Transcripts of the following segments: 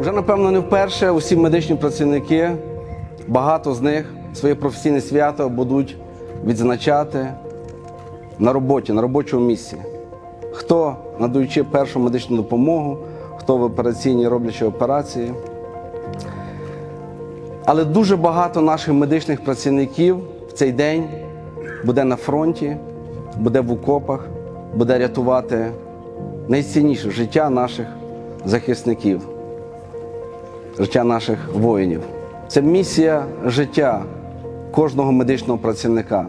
Вже напевно не вперше усі медичні працівники, багато з них своє професійне свято будуть відзначати на роботі, на робочому місці. Хто надаючи першу медичну допомогу, хто в операційній роблячи операції. Але дуже багато наших медичних працівників в цей день буде на фронті, буде в окопах, буде рятувати найцінніше життя наших захисників життя наших воїнів. Це місія життя кожного медичного працівника.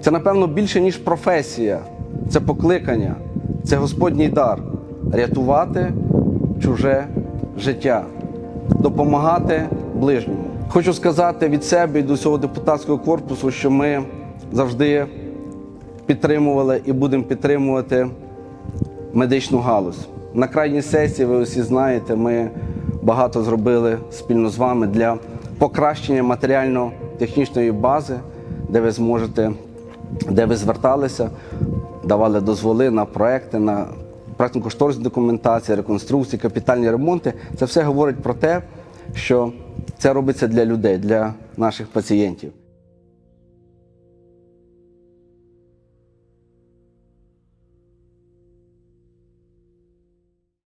Це, напевно, більше, ніж професія, це покликання, це Господній дар рятувати чуже життя, допомагати ближньому. Хочу сказати від себе і до всього депутатського корпусу, що ми завжди підтримували і будемо підтримувати медичну галузь. На крайній сесії, ви усі знаєте, ми багато зробили спільно з вами для покращення матеріально-технічної бази, де ви зможете, де ви зверталися, давали дозволи на проекти, на проектно кошторисні документації, реконструкції, капітальні ремонти. Це все говорить про те, що це робиться для людей, для наших пацієнтів.